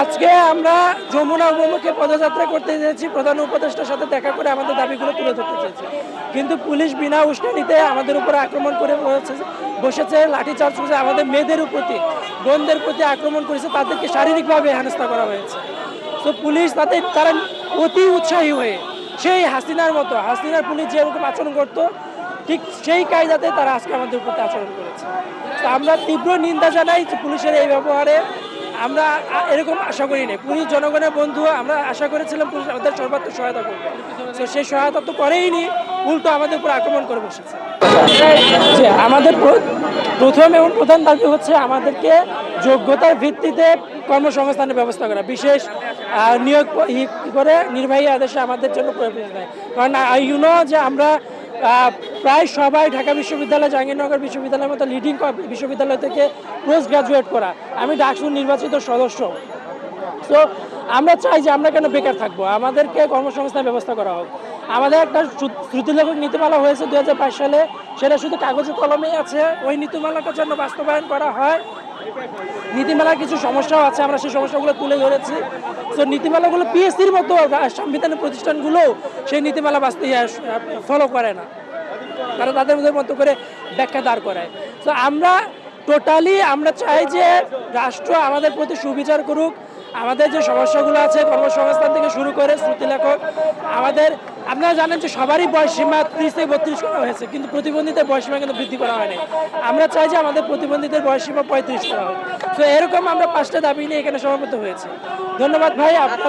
আজকে আমরা যমুনা অভিমুখে পদযাত্রা করতে চেয়েছি প্রধান উপদেষ্টার সাথে দেখা করে আমাদের দাবিগুলো তুলে ধরতে চেয়েছি কিন্তু পুলিশ বিনা উস্কানিতে আমাদের উপরে আক্রমণ করে বসেছে লাঠিচার্জ করেছে। আমাদের মেয়েদের প্রতি বোনদের প্রতি আক্রমণ করেছে। তাদেরকে শারীরিকভাবে হেনস্থা করা হয়েছে। তো পুলিশ তাদের, তারা অতি উৎসাহী হয়ে, সেই হাসিনার মতো, হাসিনার পুলিশ যেরকম আচরণ করতো, ঠিক সেই কায়দাতে তারা আজকে আমাদের উপর আচরণ করেছে। তো আমরা তীব্র নিন্দা জানাই পুলিশের এই ব্যবহারে আমরা এরকম আশা করি পুলিশ জনগণের বন্ধু, আমরা আশা করেছিলাম পুলিশ আমাদের সর্বাত্মক সহায়তা করবে। তো সেই সহায়তা তো করেইনি উল্টো আমাদের উপর আক্রমণ করে বসেছে। যে আমাদের প্র- প্রথম এবং প্রধান দাবি হচ্ছে আমাদেরকে যোগ্যতার ভিত্তিতে কর্মসংস্থানের ব্যবস্থা করা, বিশেষ নিয়োগ করে নির্বাহী আদেশে আমাদের জন্য প্রয়োজন দেয় কারণ ইউনো যে আমরা প্রায় সবাই ঢাকা বিশ্ববিদ্যালয়, জাহাঙ্গীরনগর বিশ্ববিদ্যালয়ের মতো লিডিং বিশ্ববিদ্যালয় থেকে পোস্ট গ্রাজুয়েট করা। আমি ডাকসুর নির্বাচিত সদস্য। তো আমরা চাই যে আমরা কেন বেকার থাকব? আমাদেরকে কর্মসংস্থান ব্যবস্থা করা হোক। আমাদের একটা শ্রু- শ্রুতিলেখক নীতিমালা হয়েছে দুই হাজার পাঁচ সালে। সেটা শুধু কাগজে কলমেই আছে। ওই নীতিমালাটার জন্য বাস্তবায়ন করা হয়। নীতিমালার কিছু সমস্যাও আছে, আমরা সেই সমস্যাগুলো তুলে ধরেছি। তো নীতিমালাগুলো পিএসসির মতো সাংবিধানিক প্রতিষ্ঠানগুলো সেই নীতিমালা বাস্তব ফলো করে না। তারা তাদের মতো করে ব্যাখ্যা দাঁড় করায়। তো আমরা টোটালি আমরা চাই যে রাষ্ট্র আমাদের প্রতি সুবিচার করুক আমাদের যে সমস্যাগুলো আছে, কর্মসংস্থান থেকে শুরু করে শ্রুতি লেখক, আমাদের, আপনারা জানেন যে সবারই বয়সীমা ত্রিশ থেকে বত্রিশ করা হয়েছে, কিন্তু প্রতিবন্ধীদের বয়সীমা কিন্তু বৃদ্ধি করা হয়নি। আমরা চাই যে আমাদের প্রতিবন্ধীদের বয়সীমা পঁয়ত্রিশ করা হোক। তো এরকম আমরা পাঁচটা দাবি নিয়ে এখানে সমাবেত হয়েছে। ধন্যবাদ ভাই, আপনারা